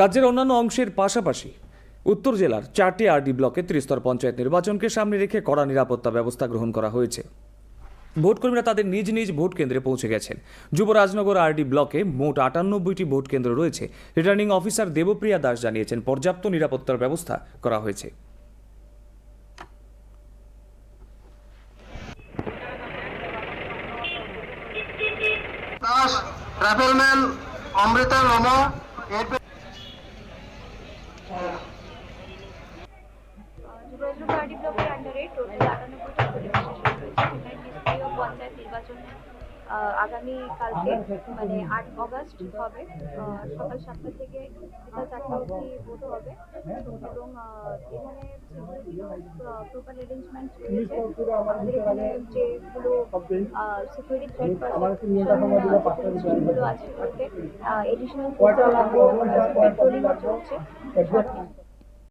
রাজ্যের অন্যান্য অংশের পাশাপাশি উত্তর জেলার চারটি আরডি ব্লকে ত্রিস্তর পঞ্চায়েত নির্বাচনকে সামনে রেখে কড়া নিরাপত্তা ব্যবস্থা গ্রহণ করা হয়েছে। ভোটকর্মীরা তাদের নিজ নিজ ভোট কেন্দ্রে পৌঁছে গেছেন। যুবরাজনগর আরডি ব্লকে মোট আটানব্বইটি ভোট কেন্দ্র রয়েছে। রিটার্নিং অফিসার দেবপ্রিয়া দাস জানিয়েছেন, পর্যাপ্ত নিরাপত্তার ব্যবস্থা করা হয়েছে। ট্রাভেলম্যান অমৃতা রমা এরপর যোগাযোগ পার্টি ব্লকের আন্ডারে টোটাল আটানব্বইটা পঞ্চায়েত নির্বাচনে আগামী কালকে মানে আট অগস্ট হবে। সকাল সাতটা থেকে চারটা ভোট এখানে প্রপার অ্যারেঞ্জমেন্ট এখানে যেগুলো সিকিউরিটি থ্রেড পারসেন আছে এডিশনাল